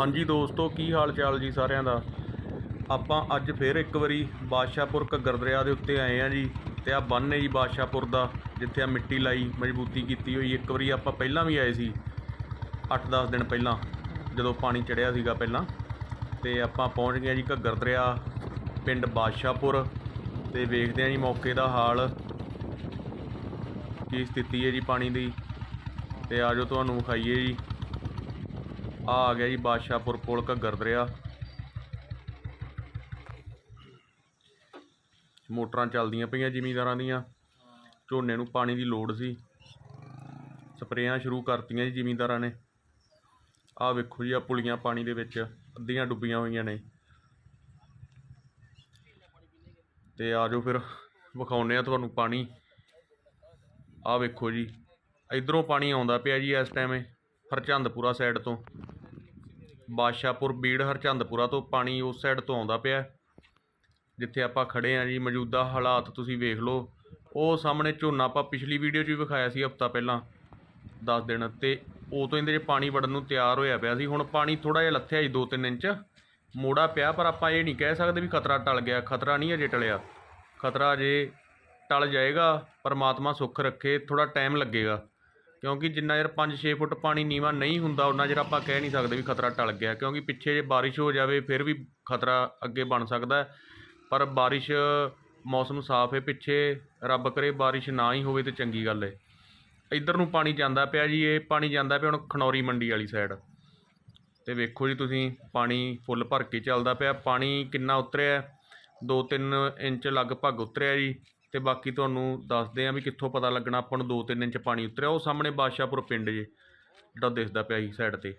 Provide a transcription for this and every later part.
ਹਾਂਜੀ ਦੋਸਤੋ, ਕੀ ਹਾਲ ਚਾਲ ਜੀ ਸਾਰਿਆਂ ਦਾ? ਆਪਾਂ ਅੱਜ ਫੇਰ ਇੱਕ ਵਾਰੀ ਬਾਦਸ਼ਾਹਪੁਰ ਘੱਗਰ ਦਰਿਆ ਦੇ ਉੱਤੇ ਆਏ ਆ ਜੀ ਤੇ ਆ ਬੰਨ ਹੈ ਜੀ ਬਾਦਸ਼ਾਹਪੁਰ ਦਾ, ਜਿੱਥੇ ਆ ਮਿੱਟੀ ਲਾਈ, ਮਜ਼ਬੂਤੀ ਕੀਤੀ ਹੋਈ। ਇੱਕ ਵਾਰੀ ਆਪਾਂ ਪਹਿਲਾਂ ਵੀ ਆਏ ਸੀ 8-10 ਦਿਨ ਪਹਿਲਾਂ, ਜਦੋਂ ਪਾਣੀ ਚੜਿਆ ਸੀਗਾ ਪਹਿਲਾਂ। ਤੇ ਆਪਾਂ ਪਹੁੰਚ ਗਏ ਜੀ ਘੱਗਰ ਦਰਿਆ ਪਿੰਡ ਬਾਦਸ਼ਾਹਪੁਰ। ਤੇ ਵੇਖਦੇ ਆ ਜੀ ਮੌਕੇ ਦਾ ਹਾਲ, ਕੀ ਸਥਿਤੀ ਹੈ ਜੀ ਪਾਣੀ ਦੀ। ਤੇ ਆਜੋ ਤੁਹਾਨੂੰ ਵਿਖਾਈਏ ਜੀ। ਆ ਆ ਗਿਆ ਜੀ ਬਾਦਸ਼ਾਹਪੁਰ ਪੁਲ ਘੱਗਰ ਦਰਿਆ। ਮੋਟਰਾਂ ਚੱਲਦੀਆਂ ਪਈਆਂ ਜ਼ਿਮੀਂਦਾਰਾਂ ਦੀਆਂ। ਝੋਨੇ ਨੂੰ ਪਾਣੀ ਦੀ ਲੋੜ ਸੀ। ਸਪਰੇਆਂ ਸ਼ੁਰੂ ਕਰਤੀਆਂ ਜੀ ਜ਼ਿਮੀਂਦਾਰਾਂ ਨੇ। ਆਹ ਵੇਖੋ ਜੀ, ਆ ਪੁਲੀਆਂ ਪਾਣੀ ਦੇ ਵਿੱਚ ਅੱਧੀਆਂ ਡੁੱਬੀਆਂ ਹੋਈਆਂ ਨੇ। ਤੇ ਆਜੋ ਫਿਰ, ਵਿਖਾਉਂਦੇ ਆ ਤੁਹਾਨੂੰ ਪਾਣੀ। ਆਹ ਵੇਖੋ ਜੀ, ਇਧਰੋਂ ਪਾਣੀ ਆਉਂਦਾ ਪਿਆ ਜੀ ਇਸ ਟਾਈਮ, ਹਰਚੰਦਪੁਰਾ ਸਾਈਡ ਤੋਂ। ਬਾਦਸ਼ਾਹਪੁਰ ਬੀੜ ਹਰਚੰਦਪੁਰਾ ਤੋਂ ਪਾਣੀ ਉਸ ਸਾਈਡ ਤੋਂ ਆਉਂਦਾ ਪਿਆ। ਜਿੱਥੇ ਆਪਾਂ ਖੜੇ ਆ ਜੀ, ਮੌਜੂਦਾ ਹਾਲਾਤ ਤੁਸੀਂ ਵੇਖ ਲਓ। ਉਹ ਸਾਹਮਣੇ ਝੋਨਾ ਆਪਾਂ ਪਿਛਲੀ ਵੀਡੀਓ 'ਚ ਵੀ ਵਿਖਾਇਆ ਸੀ, ਹਫਤਾ ਪਹਿਲਾਂ 10 ਦਿਨ ਤੇ। ਤੋਂ ਇਹਦੇ 'ਚ ਪਾਣੀ ਵੜਨ ਨੂੰ ਤਿਆਰ ਹੋਇਆ ਪਿਆ ਸੀ। ਹੁਣ ਪਾਣੀ ਥੋੜਾ ਜਿਹਾ ਲੱਥਿਆ ਜੀ 2-3 ਇੰਚ। ਮੋੜਾ ਪਿਆ, ਪਰ ਆਪਾਂ ਇਹ ਨਹੀਂ ਕਹਿ ਸਕਦੇ ਵੀ ਖਤਰਾ ਟਲ ਗਿਆ। ਖਤਰਾ ਨਹੀਂ ਅਜੇ ਟਲਿਆ। ਖਤਰਾ ਅਜੇ ਟਲ ਜਾਏਗਾ, ਪਰਮਾਤਮਾ ਸੁੱਖ ਰੱਖੇ ਥੋੜਾ ਟਾਈਮ ਲੱਗੇਗਾ। ਕਿਉਂਕਿ ਜਿੰਨਾ ਚਿਰ 5-6 ਫੁੱਟ ਪਾਣੀ ਨੀਵਾ ਨਹੀਂ ਹੁੰਦਾ ਉਹਨਾਂ ਚਿਰ ਆਪਾਂ ਕਹਿ ਨਹੀਂ ਸਕਦੇ ਵੀ ਖਤਰਾ ਟਲ ਗਿਆ। ਕਿਉਂਕਿ ਪਿੱਛੇ ਜੇ ਬਾਰਿਸ਼ ਹੋ ਜਾਵੇ, ਫਿਰ ਵੀ ਖਤਰਾ ਅੱਗੇ ਬਣ ਸਕਦਾ ਪਰ ਬਾਰਿਸ਼, ਮੌਸਮ ਸਾਫ਼ ਹੈ, ਪਿੱਛੇ ਰੱਬ ਕਰੇ ਬਾਰਿਸ਼ ਨਾ ਹੀ ਹੋਵੇ ਤੇ ਚੰਗੀ ਗੱਲ ਹੈ। ਇੱਧਰ ਨੂੰ ਪਾਣੀ ਜਾਂਦਾ ਪਿਆ ਜੀ, ਇਹ ਪਾਣੀ ਜਾਂਦਾ ਪਿਆ ਹੁਣ ਖਨੌਰੀ ਮੰਡੀ ਵਾਲੀ ਸਾਈਡ ਤੇ ਵੇਖੋ ਜੀ ਤੁਸੀਂ, ਪਾਣੀ ਫੁੱਲ ਭਰ ਕੇ ਚੱਲਦਾ ਪਿਆ, ਪਾਣੀ ਕਿੰਨਾ ਉਤਰਿਆ 2-3 ਇੰਚ ਲਗਭਗ ਉਤਰਿਆ ਜੀ। ਤੇ ਬਾਕੀ ਤੁਹਾਨੂੰ ਦੱਸਦੇ ਆ ਵੀ ਕਿੱਥੋਂ ਪਤਾ ਲੱਗਣਾ ਆਪਾਂ ਨੂੰ 2-3 ਇੰਚ ਪਾਣੀ ਉਤਰਿਆ, ਉਹ ਸਾਹਮਣੇ ਬਾਦਸ਼ਾਹਪੁਰ ਪਿੰਡ ਜੇ, ਜਿਹੜਾ ਦਿਸਦਾ ਪਿਆ ਜੀ ਸਾਈਡ ਤੇ।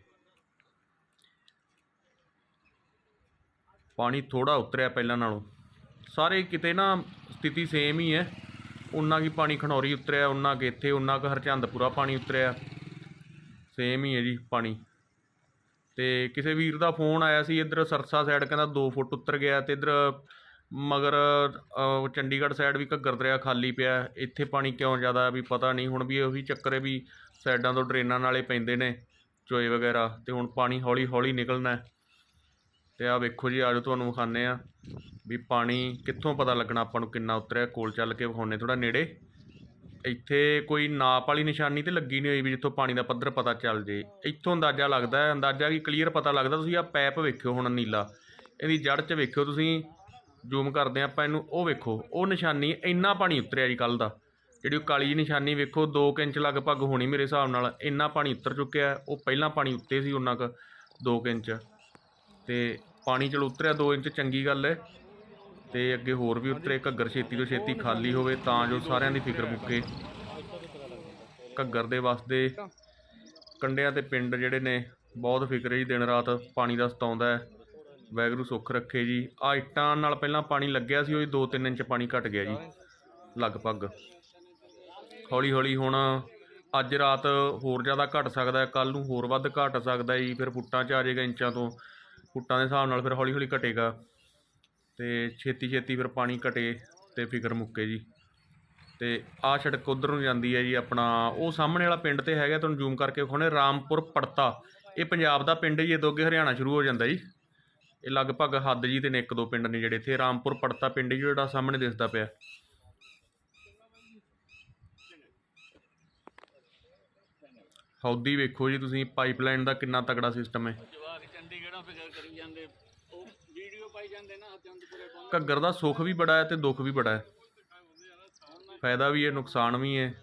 ਪਾਣੀ ਥੋੜਾ ਉਤਰਿਆ ਪਹਿਲਾਂ ਨਾਲੋਂ। ਸਾਰੇ ਕਿਤੇ ਨਾ ਸਥਿਤੀ ਸੇਮ ਹੀ ਹੈ। ਉਨਾ ਕੀ ਪਾਣੀ ਖਣੌਰੀ ਉਤਰਿਆ, ਉਨਾ ਕੁ ਇੱਥੇ, ਉਨਾ ਕੁ ਹਰਚੰਦਪੁਰਾ ਪਾਣੀ ਉਤਰਿਆ। ਸੇਮ ਹੀ ਹੈ ਜੀ ਪਾਣੀ। ਤੇ ਕਿਸੇ ਵੀਰ ਦਾ ਫੋਨ ਆਇਆ ਸੀ, ਇੱਧਰ ਸਰਸਾ ਸਾਈਡ ਕਹਿੰਦਾ 2 ਫੁੱਟ ਉਤਰ ਗਿਆ ਤੇ ਇੱਧਰ ਮਗਰ ਚੰਡੀਗੜ੍ਹ ਸਾਈਡ ਵੀ ਘੱਗਰ ਦਰਿਆ ਖਾਲੀ ਪਿਆ ਇੱਥੇ ਪਾਣੀ ਕਿਉਂ ਜ਼ਿਆਦਾ ਵੀ ਪਤਾ ਨਹੀਂ। ਹੁਣ ਵੀ ਉਹੀ ਚੱਕਰ ਹੈ ਵੀ ਸਾਈਡਾਂ ਤੋਂ ਡਰੇਨਾਂ ਨਾਲੇ ਪੈਂਦੇ ਨੇ, ਚੋਏ ਵਗੈਰਾ। ਅਤੇ ਹੁਣ ਪਾਣੀ ਹੌਲੀ ਹੌਲੀ ਨਿਕਲਣਾ ਅਤੇ ਆਹ ਵੇਖੋ ਜੀ, ਆਜੋ ਤੁਹਾਨੂੰ ਵਿਖਾਉਂਦੇ ਆ ਵੀ ਪਾਣੀ ਕਿੱਥੋਂ ਪਤਾ ਲੱਗਣਾ ਆਪਾਂ ਨੂੰ ਕਿੰਨਾ ਉਤਰਿਆ। ਕੋਲ ਚੱਲ ਕੇ ਵਿਖਾਉਂਦੇ ਥੋੜ੍ਹਾ ਨੇੜੇ। ਇੱਥੇ ਕੋਈ ਨਾਪ ਵਾਲੀ ਨਿਸ਼ਾਨੀ ਤੇ ਲੱਗੀ ਨਹੀਂ ਹੋਈ ਵੀ ਜਿੱਥੋਂ ਪਾਣੀ ਦਾ ਪੱਧਰ ਪਤਾ ਚੱਲ ਜੇ। ਇੱਥੋਂ ਅੰਦਾਜ਼ਾ ਲੱਗਦਾ ਹੈ। ਅੰਦਾਜ਼ਾ ਵੀ ਕਲੀਅਰ ਪਤਾ ਲੱਗਦਾ। ਤੁਸੀਂ ਆਹ ਪੈਪ ਵੇਖਿਓ ਹੁਣ ਨੀਲਾ। ਇਹਦੀ ਜੜ 'ਚ ਵੇਖਿਓ ਤੁਸੀਂ। ਜ਼ੂਮ ਕਰਦੇ ਹਾਂ ਆਪਾਂ ਇਹਨੂੰ। ਉਹ ਵੇਖੋ, ਉਹ ਨਿਸ਼ਾਨੀ ਇੰਨਾ ਪਾਣੀ ਉਤਰਿਆ ਜੀ ਕੱਲ ਦਾ। ਜਿਹੜੀ ਉਹ ਕਾਲੀ ਨਿਸ਼ਾਨੀ ਵੇਖੋ 2 ਇੰਚ ਲਗਭਗ ਹੋਣੀ ਮੇਰੇ ਹਿਸਾਬ ਨਾਲ। ਇੰਨਾ ਪਾਣੀ ਉਤਰ ਚੁੱਕਿਆ, ਉਹ ਪਹਿਲਾਂ ਪਾਣੀ ਉੱਤੇ ਸੀ ਉਹਨਾਂ ਕ 2 ਇੰਚ। ਤੇ ਪਾਣੀ ਚਲੋ ਉਤਰਿਆ 2 ਇੰਚ, ਚੰਗੀ ਗੱਲ ਹੈ। ਤੇ ਅੱਗੇ ਹੋਰ ਵੀ ਉਤਰੇ, ਘੱਗਰ ਛੇਤੀ ਤੋਂ ਛੇਤੀ ਖਾਲੀ ਹੋਵੇ, ਤਾਂ ਜੋ ਸਾਰਿਆਂ ਦੀ ਫਿਕਰ ਮੁੱਕੇ। ਘੱਗਰ ਦੇ ਵਸਦੇ ਕੰਡਿਆਂ ਤੇ ਪਿੰਡ ਜਿਹੜੇ ਨੇ, ਬਹੁਤ ਫਿਕਰ ਹੈ ਜੀ ਦਿਨ ਰਾਤ, ਪਾਣੀ ਦਾ ਸਤਾਉਂਦਾ ਹੈ। ਵੈਗਰੂ ਸੁੱਖ ਰੱਖੇ ਜੀ। ਆ ਇੱਟਾਂ ਨਾਲ ਪਹਿਲਾਂ ਪਾਣੀ ਲੱਗਿਆ ਸੀ, ਉਹ 2-3 ਇੰਚ ਪਾਣੀ ਘਟ ਗਿਆ ਜੀ, ਲਗਭਗ। ਹੌਲੀ ਹੌਲੀ ਹੁਣ ਅੱਜ ਰਾਤ ਹੋਰ ਜ਼ਿਆਦਾ ਘਟ ਸਕਦਾ ਹੈ ਕੱਲ ਨੂੰ ਹੋਰ ਵੱਧ ਘਟ ਸਕਦਾ ਜੀ, ਫਿਰ ਫੁੱਟਾਂ 'ਚ ਆ ਜਾਏਗਾ ਇੰਚਾਂ ਤੋਂ। ਫੁੱਟਾਂ ਦੇ ਹਿਸਾਬ ਨਾਲ ਫਿਰ ਹੌਲੀ ਹੌਲੀ ਘਟੇਗਾ। ਤੇ ਛੇਤੀ ਛੇਤੀ ਫਿਰ ਪਾਣੀ ਘਟੇ ਤੇ ਫਿਕਰ ਮੁੱਕੇ ਜੀ। ਤੇ ਆਹ ਸੜਕ ਉਧਰ ਨੂੰ ਜਾਂਦੀ ਹੈ ਜੀ ਆਪਣਾ, ਉਹ ਸਾਹਮਣੇ ਵਾਲਾ ਪਿੰਡ ਤੇ ਹੈਗਾ, ਤੁਹਾਨੂੰ ਜ਼ੂਮ ਕਰਕੇ ਵਿਖਾਉਣੇ, ਰਾਮਪੁਰ ਪੜਤਾ। ਇਹ ਪੰਜਾਬ ਦਾ ਪਿੰਡ ਜੀ, ਇਹ ਤੋਂ ਅੱਗੇ ਹਰਿਆਣਾ ਸ਼ੁਰੂ ਹੋ ਜਾਂਦਾ ਜੀ। ਇਹ ਲਗਭਗ ਹੱਦ ਜੀ ਤੇ ਨੇ ਇੱਕ ਦੋ ਪਿੰਡ ਨੇ ਜਿਹੜੇ ਇੱਥੇ। ਰਾਮਪੁਰ ਪੜਤਾ ਪਿੰਡ ਜਿਹੜਾ ਸਾਹਮਣੇ ਦਿਸਦਾ ਪਿਆ। ਹੌਦੀ ਵੇਖੋ ਜੀ ਤੁਸੀਂ ਪਾਈਪਲਾਈਨ ਦਾ ਕਿੰਨਾ ਤਕੜਾ ਸਿਸਟਮ ਹੈ। ਘੱਗਰ ਦਾ ਸੁੱਖ ਵੀ ਬੜਾ ਹੈ ਤੇ ਦੁੱਖ ਵੀ ਬੜਾ ਹੈ। ਫਾਇਦਾ ਵੀ ਹੈ ਨੁਕਸਾਨ ਵੀ ਹੈ।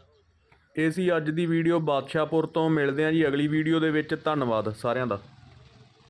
ਇਹ ਸੀ ਅੱਜ ਦੀ ਵੀਡੀਓ ਬਾਦਸ਼ਾਹਪੁਰ ਤੋਂ ਮਿਲਦੇ ਹਾਂ ਜੀ ਅਗਲੀ ਵੀਡੀਓ ਦੇ ਵਿੱਚ। ਧੰਨਵਾਦ ਸਾਰਿਆਂ ਦਾ।